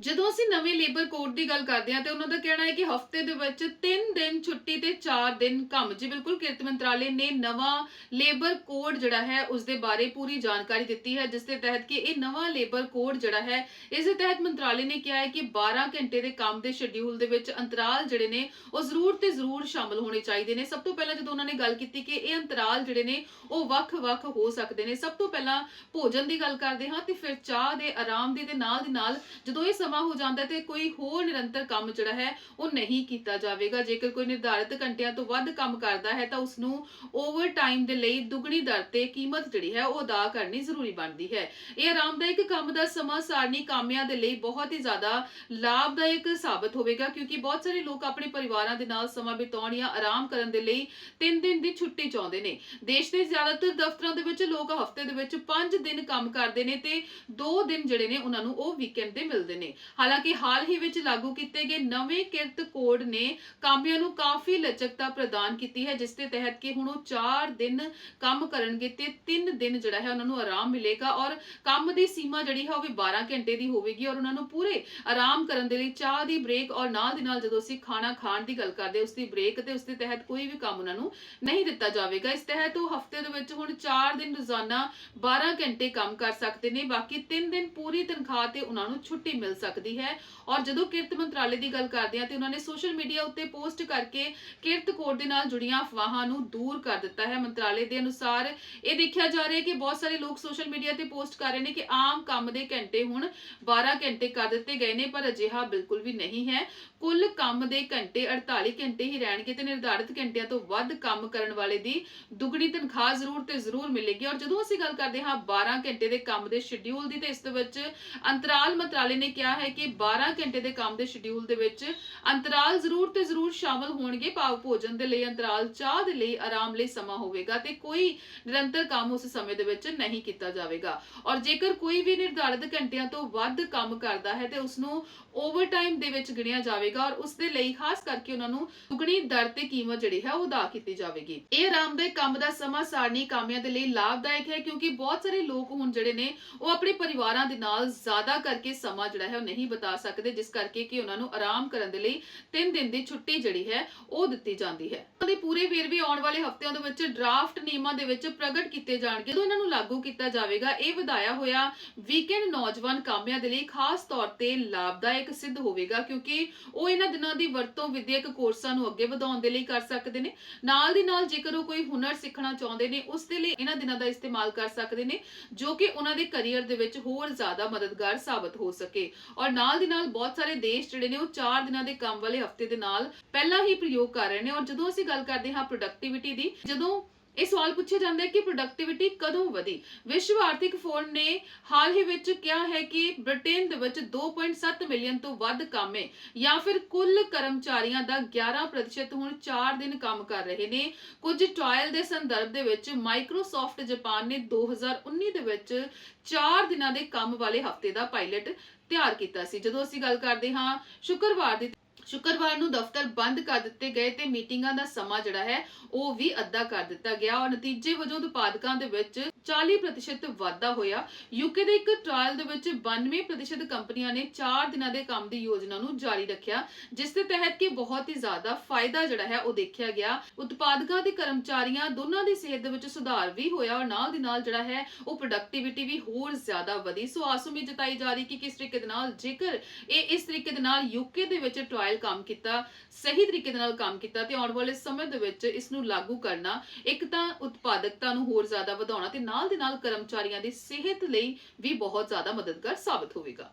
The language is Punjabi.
ਜਦੋਂ ਅਸੀਂ ਨਵੇਂ ਲੇਬਰ ਕੋਡ ਦੀ ਗੱਲ ਕਰਦੇ ਹਾਂ ਤੇ ਉਹਨਾਂ ਦਾ ਕਹਿਣਾ ਹੈ ਕਿ ਹਫ਼ਤੇ ਦੇ ਵਿੱਚ 3 ਦਿਨ ਛੁੱਟੀ ਤੇ 4 ਦਿਨ ਕੰਮ। ਜੀ ਬਿਲਕੁਲ, ਕਿਰਤ ਮੰਤਰਾਲੇ ਨੇ ਨਵਾਂ ਲੇਬਰ ਕੋਡ ਜਿਹੜਾ ਹੈ ਉਸ ਦੇ ਬਾਰੇ ਪੂਰੀ ਜਾਣਕਾਰੀ ਦਿੱਤੀ ਹੈ, ਜਿਸ ਦੇ ਤਹਿਤ ਕਿ ਇਹ ਨਵਾਂ ਲੇਬਰ ਕੋਡ ਜਿਹੜਾ ਹੈ, ਇਸ ਦੇ ਤਹਿਤ ਮੰਤਰਾਲੇ ਨੇ ਕਿਹਾ ਹੈ ਕਿ 12 ਘੰਟੇ ਦੇ ਕੰਮ ਦੇ ਸ਼ਡਿਊਲ ਦੇ ਵਿੱਚ ਅੰਤਰਾਲ ਜਿਹੜੇ ਨੇ, ਉਹ ਜ਼ਰੂਰ ਤੇ ਜ਼ਰੂਰ ਸ਼ਾਮਲ ਹੋਣੇ ਚਾਹੀਦੇ ਨੇ। ਸਭ ਤੋਂ ਪਹਿਲਾਂ ਜਦੋਂ ਉਹਨਾਂ ਨੇ ਗੱਲ ਕੀਤੀ ਕਿ ਇਹ ਅੰਤਰਾਲ ਜਿਹੜੇ ਨੇ, ਉਹ ਵੱਖ-ਵੱਖ ਹੋ ਸਕਦੇ ਨੇ। ਸਭ ਤੋਂ ਪਹਿਲਾਂ ਭੋਜਨ ਦੀ ਗੱਲ ਕਰਦੇ ਹਾਂ ਤੇ ਫਿਰ ਚਾਹ ਦੇ ਆਰਾਮ ਦੀ ਤੇ ਨਾਲ ਦੀ ਨਾਲ ਜਦੋਂ ਇਹ ਸਮਾਂ ਹੋ ਜਾਂਦਾ ਤੇ ਕੋਈ ਹੋਰ ਨਿਰੰਤਰ ਕੰਮ ਜਿਹੜਾ ਹੈ ਉਹ ਨਹੀਂ ਕੀਤਾ ਜਾਵੇਗਾ। ਜੇਕਰ ਕੋਈ ਨਿਰਧਾਰਿਤ ਘੰਟਿਆਂ ਤੋਂ ਵੱਧ ਕੰਮ ਕਰਦਾ ਹੈ ਤਾਂ ਉਸ ਨੂੰ ਓਵਰ ਟਾਈਮ ਦੇ ਲਈ ਦੁੱਗਣੀ ਦਰ ਤੇ ਕੀਮਤ ਜਿਹੜੀ ਹੈ ਉਹ ਅਦਾ ਕਰਨੀ ਜ਼ਰੂਰੀ ਬਣਦੀ ਹੈ। ਇਹ ਆਰਾਮਦਾਇਕ ਕੰਮ ਦਾ ਸਮਾਂ ਸਾਰਣੀ ਕਾਮਿਆਂ ਦੇ ਲਈ ਬਹੁਤ ਹੀ ਜ਼ਿਆਦਾ ਲਾਭਦਾਇਕ ਸਾਬਤ ਹੋਵੇਗਾ, ਕਿਉਂਕਿ ਬਹੁਤ ਸਾਰੇ ਲੋਕ ਆਪਣੇ ਪਰਿਵਾਰਾਂ ਦੇ ਨਾਲ ਸਮਾਂ ਬਿਤਾਉਣ ਜਾਂ ਆਰਾਮ ਕਰਨ ਦੇ ਲਈ 3 ਦਿਨ ਦੀ ਛੁੱਟੀ ਚਾਹੁੰਦੇ ਨੇ। ਦੇਸ਼ ਦੇ ਜ਼ਿਆਦਾਤਰ ਦਫ਼ਤਰਾਂ ਦੇ ਵਿੱਚ ਲੋਕ ਹਫ਼ਤੇ ਦੇ ਵਿੱਚ 5 ਦਿਨ ਕੰਮ ਕਰਦੇ ਨੇ ਤੇ 2 ਦਿਨ ਜਿਹੜੇ ਨੇ ਉਹਨਾਂ ਨੂੰ ਉਹ ਵੀਕਐਂਡ ਤੇ ਮਿਲਦੇ ਨੇ। ਹਾਲਾਂਕਿ ਹਾਲ ਹੀ ਵਿੱਚ ਲਾਗੂ ਕੀਤੇ ਗਏ ਨਵੇਂ ਕਿਰਤ ਕੋਡ ਨੇ ਕਾਮਿਆਂ ਨੂੰ ਕਾਫੀ ਲਚਕਤਾ ਪ੍ਰਦਾਨ ਕੀਤੀ ਹੈ, ਜਿਸ ਦੇ ਤਹਿਤ ਕਿ ਹੁਣ ਉਹ 4 ਦਿਨ ਕੰਮ ਕਰਨਗੇ ਤੇ 3 ਦਿਨ ਜਿਹੜਾ ਹੈ ਉਹਨਾਂ ਨੂੰ ਆਰਾਮ ਮਿਲੇਗਾ ਔਰ ਕੰਮ ਦੀ ਸੀਮਾ ਜਿਹੜੀ ਹੈ ਉਹ ਵੀ 12 ਘੰਟੇ ਦੀ ਹੋਵੇਗੀ ਔਰ ਉਹਨਾਂ ਨੂੰ ਪੂਰੇ ਆਰਾਮ ਕਰਨ ਦੇ ਲਈ ਚਾਹ ਦੀ ਬ੍ਰੇਕ ਔਰ ਨਾਲ ਦੀ ਨਾਲ ਜਦੋਂ ਅਸੀਂ ਖਾਣਾ ਖਾਣ ਦੀ ਗੱਲ ਕਰਦੇ ਉਸ ਦੀ ਬ੍ਰੇਕ ਤੇ ਉਸ ਦੇ ਤਹਿਤ ਕੋਈ ਵੀ ਕੰਮ ਉਹਨਾਂ ਨੂੰ ਨਹੀਂ ਦਿੱਤਾ ਜਾਵੇਗਾ। ਇਸ ਤਹਿਤ ਉਹ ਹਫ਼ਤੇ ਦੇ ਵਿੱਚ ਹੁਣ 4 ਦਿਨ ਰੋਜ਼ਾਨਾ 12 ਘੰਟੇ ਕੰਮ ਕਰ ਸਕਦੇ ਨੇ, ਬਾਕੀ 3 ਦਿਨ ਪੂਰੀ ਤਨਖਾਹ ਤੇ ਉਹਨਾਂ ਨੂੰ ਛੁੱਟੀ ਮਿਲ ਸਕਦੀ ਸਕਦੀ ਹੈ। ਔਰ ਜਦੋਂ ਕਿਰਤ ਮੰਤਰਾਲੇ ਦੀ ਗੱਲ ਕਰਦੇ ਆ ਤੇ ਉਹਨਾਂ ਨੇ ਸੋਸ਼ਲ ਮੀਡੀਆ ਉੱਤੇ ਪੋਸਟ ਕਰਕੇ ਕਿਰਤ ਕੋਡ ਦੇ ਨਾਲ ਜੁੜੀਆਂ ਅਫਵਾਹਾਂ ਨੂੰ ਦੂਰ ਕਰ ਦਿੱਤਾ ਹੈ ਮੰਤਰਾਲੇ ਦੇ ਅਨੁਸਾਰ। ਇਹ ਦੇਖਿਆ ਜਾ ਰਿਹਾ ਹੈ ਕਿ ਬਹੁਤ ਸਾਰੇ ਲੋਕ ਸੋਸ਼ਲ ਮੀਡੀਆ ਤੇ ਪੋਸਟ ਕਰ ਰਹੇ ਨੇ ਕਿ ਆਮ ਕੰਮ ਦੇ ਘੰਟੇ ਹੁਣ 12 ਘੰਟੇ ਕਰ ਦਿੱਤੇ ਗਏ ਨੇ, ਪਰ ਅਜਿਹਾ ਬਿਲਕੁਲ ਵੀ ਨਹੀਂ ਹੈ। ਕੁੱਲ ਕੰਮ ਦੇ ਘੰਟੇ 48 ਘੰਟੇ ਹੀ ਰਹਿਣਗੇ ਤੇ ਨਿਰਧਾਰਿਤ ਘੰਟਿਆਂ ਤੋਂ ਵੱਧ ਕੰਮ ਕਰਨ ਵਾਲੇ ਦੀ ਦੁੱਗਣੀ ਤਨਖਾਹ ਜ਼ਰੂਰ ਤੇ ਜ਼ਰੂਰ ਮਿਲੇਗੀ। ਔਰ ਜਦੋਂ ਅਸੀਂ ਗੱਲ ਕਰਦੇ ਹਾਂ 12 ਘੰਟੇ ਦੇ ਕੰਮ ਦੇ ਸ਼ਡਿਊਲ ਦੀ, ਤੇ ਇਸ ਦੇ ਵਿੱਚ ਅੰਤਰਾਲ ਮੰਤਰਾਲੇ ਨੇ ਕਿਹਾ ਹੈ ਕਿ 12 ਘੰਟੇ ਦੇ ਕੰਮ ਦੇ ਸ਼ਡਿਊਲ ਦੇ ਵਿੱਚ ਅੰਤਰਾਲ ਜ਼ਰੂਰ ਤੇ ਜ਼ਰੂਰ ਸ਼ਾਮਲ ਹੋਣਗੇ ਭਾਵ ਭੋਜਨ ਦੇ ਲਈ, ਅੰਤਰਾਲ ਚਾਹ ਦੇ ਲਈ ਆਰਾਮ ਲਈ ਸਮਾਂ ਹੋਵੇਗਾ ਤੇ ਕੋਈ ਨਿਰੰਤਰ ਕੰਮ ਉਸ ਸਮੇਂ ਦੇ ਵਿੱਚ ਨਹੀਂ ਕੀਤਾ ਜਾਵੇਗਾ। ਔਰ ਜੇਕਰ ਕੋਈ ਵੀ ਨਿਰਧਾਰਿਤ ਘੰਟਿਆਂ ਤੋਂ ਵੱਧ ਕੰਮ ਕਰਦਾ ਹੈ ਤੇ ਉਸ ਨੂੰ ਓਵਰਟਾਈਮ ਦੇ ਵਿੱਚ ਗਿਣਿਆ ਜਾਵੇਗਾ ਔਰ ਉਸ ਦੇ ਲਈ ਖਾਸ ਕਰਕੇ ਉਹਨਾਂ ਨੂੰ ਦੁੱਗਣੀ ਦਰ ਤੇ ਕੀਮਤ ਜਿਹੜੀ ਹੈ ਉਹ ਅਦਾ ਕੀਤੀ ਜਾਵੇਗੀ। ਇਹ ਆਰਾਮਦਾਇਕ ਕੰਮ ਦਾ ਸਮਾਂ ਸਾਰਣੀ ਕਾਮਿਆਂ ਦੇ ਲਈ ਲਾਭਦਾਇਕ ਹੈ ਕਿਉਂਕਿ ਬਹੁਤ ਸਾਰੇ ਲੋਕ ਹੁਣ ਜਿਹੜੇ ਨੇ ਉਹ ਆਪਣੇ ਪਰਿਵਾਰਾਂ ਦੇ ਨਾਲ ਜ਼ਿਆਦਾ ਕਰਕੇ ਸਮਾਂ ਜਿਹੜਾ ਹੈ ਉਹ ਨਹੀਂ ਬਿਤਾ ਸਕਦੇ, ਜਿਸ ਕਰਕੇ ਕਿ ਉਹਨਾਂ ਨੂੰ ਆਰਾਮ ਕਰਨ ਦੇ ਲਈ 3 ਦਿਨ ਦੀ ਛੁੱਟੀ ਜਿਹੜੀ ਹੈ, ਉਹ ਦਿੱਤੀ ਜਾਂਦੀ ਹੈ। ਦੇ ਪੂਰੇ ਵੇਰਵੇ ਆਉਣ ਵਾਲੇ ਹਫ਼ਤਿਆਂ ਦੇ ਵਿੱਚ ਡਰਾਫਟ ਨਿਯਮਾਂ ਦੇ ਵਿੱਚ ਪ੍ਰਗਟ ਕੀਤੇ ਜਾਣਗੇ। ਜਦੋਂ ਇਹਨਾਂ ਨੂੰ ਲਾਗੂ ਕੀਤਾ ਜਾਵੇਗਾ, ਇਹ ਵਧਾਇਆ ਹੋਇਆ ਵੀਕਐਂਡ ਨੌਜਵਾਨ ਕਾਮਿਆਂ ਦੇ ਲਈ ਖਾਸ ਤੌਰ ਤੇ ਲਾਭਦਾਇਕ ਸਿੱਧ ਹੋਵੇਗਾ, ਕਿਉਂਕਿ ਉਹ ਇਹਨਾਂ ਦਿਨਾਂ ਦੀ ਵਰਤੋਂ ਵਿਦਿਅਕ ਕੋਰਸਾਂ ਨੂੰ ਅੱਗੇ ਵਧਾਉਣ ਦੇ ਲਈ ਕਰ ਸਕਦੇ ਨੇ। ਨਾਲ ਦੀ ਨਾਲ ਜੇਕਰ ਉਹ ਕੋਈ ਹੁਨਰ ਸਿੱਖਣਾ ਚਾਹੁੰਦੇ ਨੇ, ਉਸ ਦੇ ਲਈ ਇਹਨਾਂ ਦਿਨਾਂ ਦਾ ਇਸਤੇਮਾਲ ਕਰ ਸਕਦੇ ਨੇ, ਜੋ ਕਿ ਉਹਨਾਂ ਦੇ ਕੈਰੀਅਰ ਦੇ ਵਿੱਚ ਹੋਰ ਜ਼ਿਆਦਾ ਮਦਦਗਾਰ ਸਾਬਤ ਹੋ ਸਕੇ। ਔਰ ਨਾਲ ਦੀ ਨਾਲ ਬਹੁਤ ਸਾਰੇ ਦੇਸ਼ ਜਿਹੜੇ ਨੇ ਉਹ 4 ਦਿਨਾਂ ਦੇ ਕੰਮ ਵਾਲੇ ਹਫ਼ਤੇ ਦੇ ਨਾਲ ਪਹਿਲਾਂ ਹੀ ਪ੍ਰਯੋਗ ਕਰ ਰਹੇ ਨੇ। ਔਰ ਜਦੋਂ ਅਸੀਂ ਗੱਲ ਕਰਦੇ ਹਾਂ ਪ੍ਰੋਡਕਟਿਵਿਟੀ ਦੀ, ਜਦੋਂ ਇਹ ਸਵਾਲ ਪੁੱਛਿਆ ਜਾਂਦਾ ਹੈ ਕਿ ਪ੍ਰੋਡਕਟਿਵਿਟੀ ਕਦੋਂ ਵਧੀ? ਵਿਸ਼ਵ ਆਰਥਿਕ ਫੋਰਮ ਨੇ ਹਾਲ ਹੀ ਵਿੱਚ ਕਿਹਾ ਹੈ ਕਿ ਬ੍ਰਿਟੇਨ ਦੇ ਵਿੱਚ 2.7 ਮਿਲੀਅਨ ਤੋਂ ਵੱਧ ਕਾਮੇ ਜਾਂ ਫਿਰ ਕੁੱਲ ਕਰਮਚਾਰੀਆਂ ਦਾ 11% ਹੁਣ 4 ਦਿਨ ਕੰਮ ਕਰ ਰਹੇ ਨੇ। ਕੁਝ ਟ੍ਰਾਇਲ ਦੇ ਸੰਦਰਭ ਦੇ ਵਿੱਚ ਮਾਈਕਰੋਸਾਫਟ ਜਾਪਾਨ ਨੇ 2019 ਦੇ ਵਿੱਚ 4 ਦਿਨਾਂ ਦੇ ਕੰਮ ਵਾਲੇ ਹਫ਼ਤੇ ਦਾ ਪਾਇਲਟ ਤਿਆਰ ਕੀਤਾ ਸੀ। ਜਦੋਂ ਅਸੀਂ ਗੱਲ ਕਰਦੇ ਹਾਂ ਸ਼ੁੱਕਰਵਾਰ ਦੀ ਸ਼ੁੱਕਰਵਾਰ ਨੂੰ ਦਫ਼ਤਰ ਬੰਦ ਕਰ ਦਿੱਤੇ ਗਏ ਤੇ ਮੀਟਿੰਗਾਂ ਦਾ ਸਮਾਂ ਜਿਹੜਾ ਹੈ, ਉਹ ਵੀ ਅੱਧਾ ਕਰ ਦਿੱਤਾ ਗਿਆ। ਔਰ ਨਤੀਜੇ ਵਜੋਂ ਉਤਪਾਦਕਾਂ ਦੇ ਵਿੱਚ 40% ਵਾਧਾ ਹੋਇਆ। ਯੂਕੇ ਦੇ ਇੱਕ ਟ੍ਰਾਇਲ ਦੇ ਵਿੱਚ 92% ਕੰਪਨੀਆਂ ਨੇ 4 ਦਿਨਾਂ ਦੇ ਕੰਮ ਦੀ ਯੋਜਨਾ ਨੂੰ ਜਾਰੀ ਰੱਖਿਆ, ਜਿਸ ਦੇ ਤਹਿਤ ਕਿ ਬਹੁਤ ਹੀ ਜ਼ਿਆਦਾ ਫਾਇਦਾ ਜਿਹੜਾ ਹੈ, ਉਹ ਦੇਖਿਆ ਗਿਆ। ਉਤਪਾਦਕਾਂ ਤੇ ਕਰਮਚਾਰੀਆਂ ਦੋਨਾਂ ਦੀ ਸਿਹਤ ਦੇ ਵਿੱਚ ਸੁਧਾਰ ਵੀ ਹੋਇਆ ਔਰ ਨਾਲ ਦੀ ਨਾਲ ਜਿਹੜਾ ਹੈ, ਉਹ ਪ੍ਰੋਡਕਟਿਵਿਟੀ ਵੀ ਹੋਰ ਜ਼ਿਆਦਾ ਵਧੀ। ਸੋ ਆਸ ਉਮੀਦ ਜਤਾਈ ਜਾ ਰਹੀ ਕਿ ਕਿਸ ਤਰੀਕੇ ਦੇ ਨਾਲ ਜੇਕਰ ਇਹ ਇਸ ਤਰੀਕੇ ਦੇ ਨਾਲ ਯੂਕੇ ਦੇ ਵਿੱਚ ਟ੍ਰਾਇਲ ਕੰਮ ਕੀਤਾ, ਸਹੀ ਤਰੀਕੇ ਦੇ ਨਾਲ ਕੰਮ ਕੀਤਾ ਤੇ ਆਉਣ ਵਾਲੇ ਸਮੇਂ ਦੇ ਵਿੱਚ ਇਸ ਨੂੰ ਲਾਗੂ ਕਰਨਾ, ਇੱਕ ਤਾਂ ਉਤਪਾਦਕਤਾ ਨੂੰ ਹੋਰ ਜ਼ਿਆਦਾ ਵਧਾਉਣਾ ਤੇ ਨਾਲ ਦੇ ਨਾਲ ਕਰਮਚਾਰੀਆਂ ਦੀ ਸਿਹਤ ਲਈ ਵੀ ਬਹੁਤ ਜ਼ਿਆਦਾ ਮਦਦਗਾਰ ਸਾਬਤ ਹੋਵੇਗਾ।